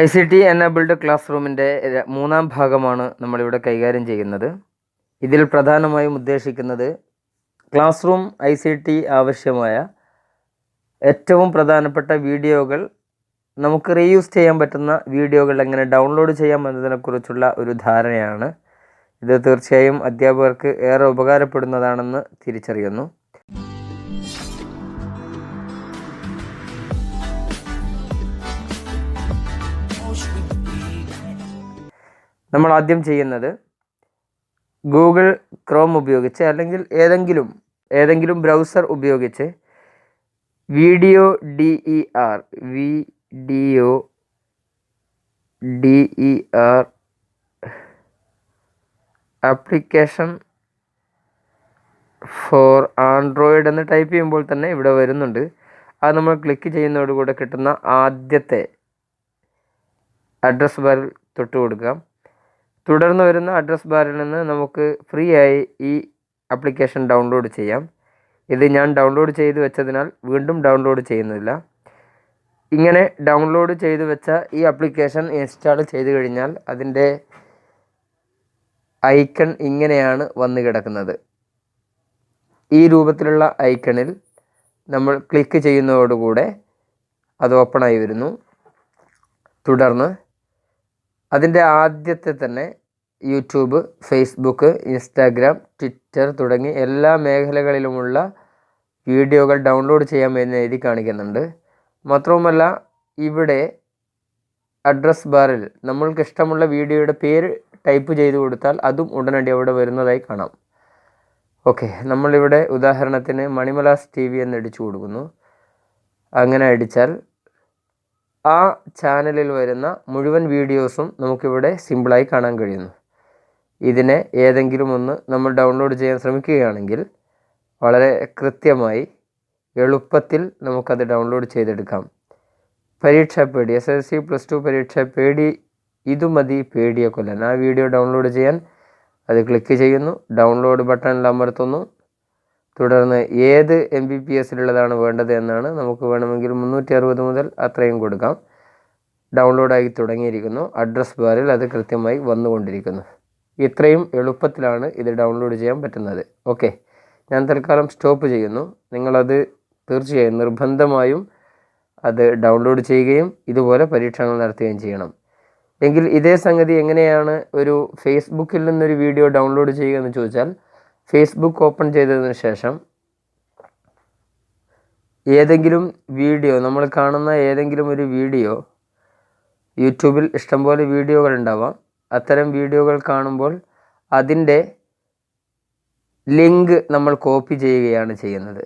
I C T enabled class റൂമിന്റെ മൂന്നാം ഭാഗമാണ് നമ്മളിവിടെ കൈകാര്യം ചെയ്യുന്നത്. ഇതിൽ പ്രധാനമായും ഉദ്ദേശിക്കുന്നത് class room I C T ആവശ്യമായ ഏറ്റവും പ്രധാനപ്പെട്ട വീഡിയോകൾ നമുക്ക് റീയൂസ് ചെയ്യാൻ പറ്റുന്ന വീഡിയോകൾ എങ്ങനെ ഡൗൺലോഡ് ചെയ്യാം എന്നതിനെക്കുറിച്ചുള്ള ഒരു ധാരണയാണ്. ഇത് തീർച്ചയായും അധ്യാപകർക്ക് ഏറെ ഉപകാരപ്പെടുന്നതാണെന്ന് തിരിച്ചറിയുന്നു. നമ്മൾ ആദ്യം ചെയ്യുന്നത് ഗൂഗിൾ ക്രോം ഉപയോഗിച്ച് അല്ലെങ്കിൽ ഏതെങ്കിലും ഏതെങ്കിലും ബ്രൗസർ ഉപയോഗിച്ച് video D E R V D O D E R application for android എന്ന് ടൈപ്പ് ചെയ്യുമ്പോൾ തന്നെ ഇവിടെ വരുന്നുണ്ട്. അത് നമ്മൾ ക്ലിക്ക് ചെയ്യുന്നതോടുകൂടെ കിട്ടുന്ന ആദ്യത്തെ അഡ്രസ് ബാറിൽ തൊട്ട് കൊടുക്കാം. തുടർന്ന് വരുന്ന അഡ്രസ് ബാറിൽ നിന്ന് നമുക്ക് ഫ്രീ ആയി ഈ ആപ്ലിക്കേഷൻ ഡൗൺലോഡ് ചെയ്യാം. ഇത് ഞാൻ ഡൗൺലോഡ് ചെയ്ത് വെച്ചതിനാൽ വീണ്ടും ഡൗൺലോഡ് ചെയ്യുന്നില്ല. ഇങ്ങനെ ഡൗൺലോഡ് ചെയ്ത് വെച്ച ഈ ആപ്ലിക്കേഷൻ ഇൻസ്റ്റാൾ ചെയ്ത് കഴിഞ്ഞാൽ അതിന്റെ ഐക്കൺ ഇങ്ങനെയാണ് വന്നു കിടക്കുന്നത്. ഈ രൂപത്തിലുള്ള ഐക്കണിൽ നമ്മൾ ക്ലിക്ക് ചെയ്യുന്നതോടുകൂടെ അത് ഓപ്പണായി വരുന്നു. തുടർന്ന് അതിന്റെ ആദ്യത്തെ തന്നെ യൂട്യൂബ് ഫേസ്ബുക്ക് ഇൻസ്റ്റാഗ്രാം ട്വിറ്റർ തുടങ്ങി എല്ലാ മേഖലകളിലുമുള്ള വീഡിയോകൾ ഡൗൺലോഡ് ചെയ്യാൻ ചെയ്യാമെന്ന് എഴുതി കാണിക്കുന്നുണ്ട്. മാത്രവുമല്ല ഇവിടെ അഡ്രസ് ബാറിൽ നമ്മൾക്ക് ഇഷ്ടമുള്ള വീഡിയോയുടെ പേര് ടൈപ്പ് ചെയ്ത് കൊടുത്താൽ അതും ഉടനടി അവിടെ വരുന്നതായി കാണാം. ഓക്കെ നമ്മളിവിടെ ഉദാഹരണത്തിന് മണിമലാസ് ടി വി എന്ന് അടിച്ചു കൊടുക്കുന്നു. അങ്ങനെ അടിച്ചാൽ ആ ചാനലിൽ വരുന്ന മുഴുവൻ വീഡിയോസും നമുക്കിവിടെ സിമ്പിളായി കാണാൻ കഴിയുന്നു. ഇതിനെ ഏതെങ്കിലും ഒന്ന് നമ്മൾ ഡൗൺലോഡ് ചെയ്യാൻ ശ്രമിക്കുകയാണെങ്കിൽ വളരെ കൃത്യമായി എളുപ്പത്തിൽ നമുക്കത് ഡൗൺലോഡ് ചെയ്തെടുക്കാം. പരീക്ഷാ പേടി S S C plus two പരീക്ഷാ പേടി ഇതു മതി പേടിയെ കൊല്ലാൻ ആ വീഡിയോ ഡൗൺലോഡ് ചെയ്യാൻ അത് ക്ലിക്ക് ചെയ്യുന്നു. ഡൗൺലോഡ് ബട്ടണിൽ അമർത്തുന്നു. തുടർന്ന് ഏത് എം ബി പി എസിലുള്ളതാണ് വേണ്ടത് എന്നാണ് നമുക്ക് വേണമെങ്കിൽ മുന്നൂറ്റി അറുപത് മുതൽ അത്രയും കൊടുക്കാം. ഡൗൺലോഡായി തുടങ്ങിയിരിക്കുന്നു. അഡ്രസ് ബാറിൽ അത് കൃത്യമായി വന്നുകൊണ്ടിരിക്കുന്നു. ഇത്രയും എളുപ്പത്തിലാണ് ഇത് ഡൗൺലോഡ് ചെയ്യാൻ പറ്റുന്നത്. ഓക്കെ. ഞാൻ തൽക്കാലം സ്റ്റോപ്പ് ചെയ്യുന്നു. നിങ്ങളത് തീർച്ചയായും നിർബന്ധമായും അത് ഡൗൺലോഡ് ചെയ്യുകയും ഇതുപോലെ പരീക്ഷണങ്ങൾ നടത്തുകയും ചെയ്യണം. എങ്കിൽ ഇതേ സംഗതി എങ്ങനെയാണ് ഒരു ഫേസ്ബുക്കിൽ നിന്നൊരു വീഡിയോ ഡൗൺലോഡ് ചെയ്യുക എന്ന് ചോദിച്ചാൽ ഫേസ്ബുക്ക് ഓപ്പൺ ചെയ്തതിന് ശേഷം ഏതെങ്കിലും വീഡിയോ നമ്മൾ കാണുന്ന ഏതെങ്കിലും ഒരു വീഡിയോ യൂട്യൂബിൽ ഇഷ്ടംപോലെ വീഡിയോകൾ ഉണ്ടാവാം. അത്തരം വീഡിയോകൾ കാണുമ്പോൾ അതിന്റെ ലിങ്ക് നമ്മൾ കോപ്പി ചെയ്യുകയാണ് ചെയ്യുന്നത്.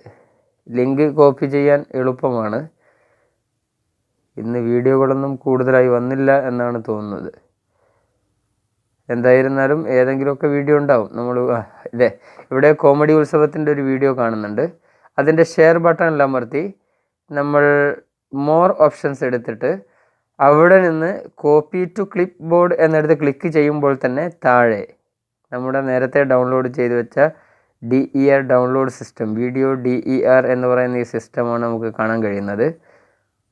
ലിങ്ക് കോപ്പി ചെയ്യാൻ എളുപ്പമാണ്. ഇന്ന് വീഡിയോകളൊന്നും കൂടുതലായി വന്നില്ല എന്നാണ് തോന്നുന്നത്. എന്തായിരുന്നാലും ഏതെങ്കിലുമൊക്കെ വീഡിയോ ഉണ്ടാവും. നമ്മൾ ഇതെ ഇവിടെ കോമഡി ഉത്സവത്തിന്റെ ഒരു വീഡിയോ കാണുന്നുണ്ട്. അതിന്റെ ഷെയർ ബട്ടൺ എല്ലാം അമർത്തി നമ്മൾ മോർ ഓപ്ഷൻസ് എടുത്തിട്ട് അവിടെ നിന്ന് കോപ്പി ടു ക്ലിപ്പ് ബോർഡ് എന്നെടുത്ത് ക്ലിക്ക് ചെയ്യുമ്പോൾ തന്നെ താഴെ നമ്മുടെ നേരത്തെ ഡൗൺലോഡ് ചെയ്ത് വെച്ച D E R download system video D E R എന്ന് പറയുന്ന ഈ സിസ്റ്റമാണ് നമുക്ക് കാണാൻ കഴിയുന്നത്.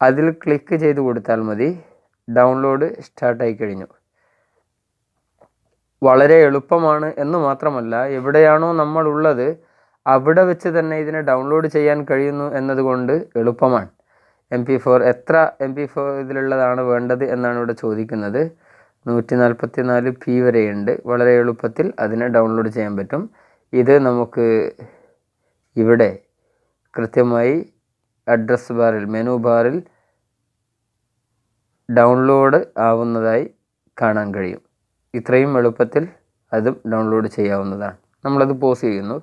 അതിൽ ക്ലിക്ക് ചെയ്ത് കൊടുത്താൽ മതി. ഡൗൺലോഡ് സ്റ്റാർട്ടായി കഴിഞ്ഞു. വളരെ എളുപ്പമാണ് എന്ന് മാത്രമല്ല എവിടെയാണോ നമ്മൾ ഉള്ളത് അവിടെ വെച്ച് തന്നെ ഇതിനെ ഡൗൺലോഡ് ചെയ്യാൻ കഴിയുന്നു എന്നതുകൊണ്ട് എളുപ്പമാണ്. എം പി ഫോർ എത്ര എം പി ഫോർ ഇതിലുള്ളതാണ് വേണ്ടത് എന്നാണ് ഇവിടെ ചോദിക്കുന്നത്. നൂറ്റി നാൽപ്പത്തി നാല് പി വരെയുണ്ട്. വളരെ എളുപ്പത്തിൽ അതിനെ ഡൗൺലോഡ് ചെയ്യാൻ പറ്റും. ഇത് നമുക്ക് ഇവിടെ കൃത്യമായി അഡ്രസ് ബാറിൽ മെനു ബാറിൽ ഡൗൺലോഡ് ആവുന്നതായി കാണാൻ കഴിയും. ഇത്രയും എളുപ്പത്തിൽ അതും ഡൗൺലോഡ് ചെയ്യാവുന്നതാണ്. നമ്മളത് പോസ് ചെയ്യുന്നു.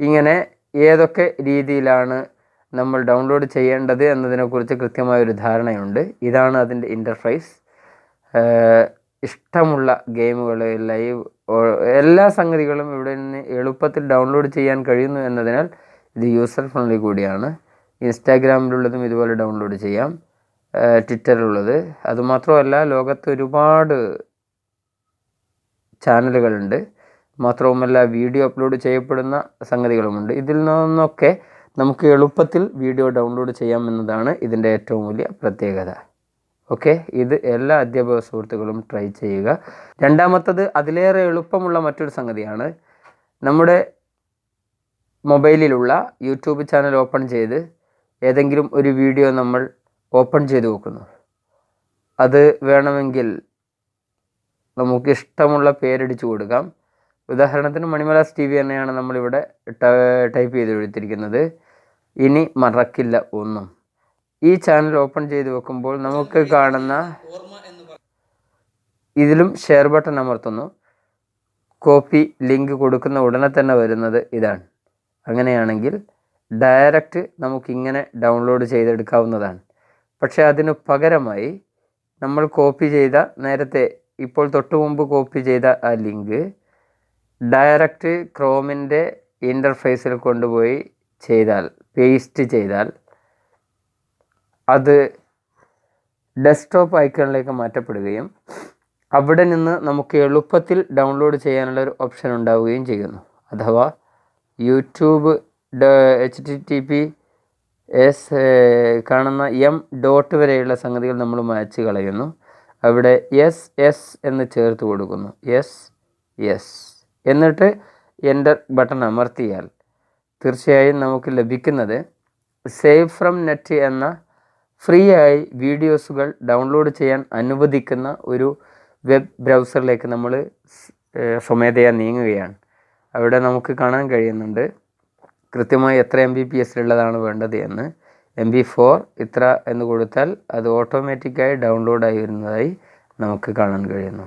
ഇങ്ങനെ ഏതൊക്കെ രീതിയിലാണ് നമ്മൾ ഡൗൺലോഡ് ചെയ്യേണ്ടത് എന്നതിനെക്കുറിച്ച് കൃത്യമായൊരു ധാരണയുണ്ട്. ഇതാണ് അതിന്റെ ഇന്റർഫേസ് ഇഷ്ടമുള്ള ഗെയിമുകൾ ലൈവ് എല്ലാ സംഗതികളും ഇവിടെ നിന്ന് എളുപ്പത്തിൽ ഡൗൺലോഡ് ചെയ്യാൻ കഴിയുന്നു എന്നതിനാൽ ഇത് യൂസർ ഫ്രണ്ട്ലി കൂടിയാണ്. ഇൻസ്റ്റാഗ്രാമിലുള്ളതും ഇതുപോലെ ഡൗൺലോഡ് ചെയ്യാം. ട്വിറ്ററിലുള്ളത് അതുമാത്രമല്ല ലോകത്ത് ഒരുപാട് ചാനലുകളുണ്ട്. മാത്രവുമല്ല വീഡിയോ അപ്ലോഡ് ചെയ്യപ്പെടുന്ന സംഗതികളുമുണ്ട്. ഇതിൽ നിന്നൊക്കെ നമുക്ക് എളുപ്പത്തിൽ വീഡിയോ ഡൗൺലോഡ് ചെയ്യാമെന്നതാണ് ഇതിന്റെ ഏറ്റവും വലിയ പ്രത്യേകത. ഓക്കെ? ഇത് എല്ലാ അധ്യാപക സുഹൃത്തുക്കളും ട്രൈ ചെയ്യുക. രണ്ടാമത്തത് അതിലേറെ എളുപ്പമുള്ള മറ്റൊരു സംഗതിയാണ്. നമ്മുടെ മൊബൈലിലുള്ള യൂട്യൂബ് ചാനൽ ഓപ്പൺ ചെയ്ത് ഏതെങ്കിലും ഒരു വീഡിയോ നമ്മൾ ഓപ്പൺ ചെയ്ത് വെക്കുന്നു. അത് വേണമെങ്കിൽ നമുക്ക് ഇഷ്ടമുള്ള പേരടിച്ചു കൊടുക്കാം. ഉദാഹരണത്തിന് മണിമലാസ് ടി വി തന്നെയാണ് നമ്മളിവിടെ ടൈപ്പ് ചെയ്ത് എടുത്തിരിക്കുന്നത്. ഇനി മറക്കില്ല ഒന്നും. ഈ ചാനൽ ഓപ്പൺ ചെയ്ത് വെക്കുമ്പോൾ നമുക്ക് കാണുന്ന ഇതിലും ഷെയർ ബട്ടൺ അമർത്തുന്നു. കോപ്പി ലിങ്ക് കൊടുക്കുന്ന ഉടനെ തന്നെ വരുന്നത് ഇതാണ്. അങ്ങനെയാണെങ്കിൽ ഡയറക്റ്റ് നമുക്കിങ്ങനെ ഡൗൺലോഡ് ചെയ്തെടുക്കാവുന്നതാണ്. പക്ഷേ അതിനു പകരമായി നമ്മൾ കോപ്പി ചെയ്ത നേരത്തെ ഇപ്പോൾ തൊട്ട് മുമ്പ് കോപ്പി ചെയ്ത ആ ലിങ്ക് ഡയറക്റ്റ് ക്രോമിന്റെ ഇന്റർഫേസിൽ കൊണ്ടുപോയി ചെയ്താൽ പേസ്റ്റ് ചെയ്താൽ അത് ഡെസ്ക്ടോപ്പ് ഐക്കണിലേക്ക് മാറ്റപ്പെടുകയും അവിടെ നിന്ന് നമുക്ക് എളുപ്പത്തിൽ ഡൗൺലോഡ് ചെയ്യാനുള്ള ഒരു ഓപ്ഷൻ ഉണ്ടാവുകയും ചെയ്യുന്നു. അഥവാ YouTube H T T P S കാണുന്ന എം ഡോട്ട് വരെയുള്ള സംഗതികൾ നമ്മൾ മാച്ച് കളയുന്നു. അവിടെ എസ് എസ് എന്ന് ചേർത്ത് കൊടുക്കുന്നു. എസ് എസ് എന്നിട്ട് എന്റർ ബട്ടൺ അമർത്തിയാൽ തീർച്ചയായും നമുക്ക് ലഭിക്കുന്നത് സേവ് ഫ്രം നെറ്റ് എന്ന ഫ്രീ ആയി വീഡിയോസുകൾ ഡൗൺലോഡ് ചെയ്യാൻ അനുവദിക്കുന്ന ഒരു വെബ് ബ്രൗസറിലേക്ക് നമ്മൾ സ്വമേധയാ നീങ്ങുകയാണ്. അവിടെ നമുക്ക് കാണാൻ കഴിയുന്നുണ്ട് കൃത്യമായി എത്ര എം ബി പി എസിലുള്ളതാണ് വേണ്ടത് എന്ന്. എം ബി ഫോർ ഇത്ര എന്ന് കൊടുത്താൽ അത് ഓട്ടോമാറ്റിക്കായി ഡൗൺലോഡായി വരുന്നതായി നമുക്ക് കാണാൻ കഴിയുന്നു.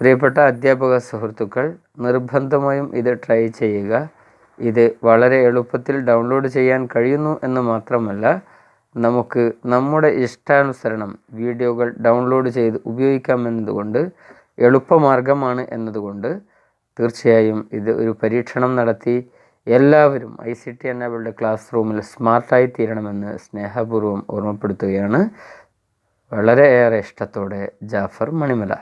പ്രിയപ്പെട്ട അധ്യാപക സുഹൃത്തുക്കൾ നിർബന്ധമായും ഇത് ട്രൈ ചെയ്യുക. ഇത് വളരെ എളുപ്പത്തിൽ ഡൗൺലോഡ് ചെയ്യാൻ കഴിയുന്നു എന്ന് മാത്രമല്ല നമുക്ക് നമ്മുടെ ഇഷ്ടാനുസരണം വീഡിയോകൾ ഡൗൺലോഡ് ചെയ്ത് ഉപയോഗിക്കാമെന്നതുകൊണ്ട് എളുപ്പമാർഗമാണ് എന്നതുകൊണ്ട് തീർച്ചയായും ഇത് ഒരു പരീക്ഷണം നടത്തി എല്ലാവരും I C T enabled class റൂമിൽ സ്മാർട്ടായി തീരണമെന്ന് സ്നേഹപൂർവം ഓർമ്മപ്പെടുത്തുകയാണ്. വളരെയേറെ ഇഷ്ടത്തോടെ ജാഫർ മണിമല.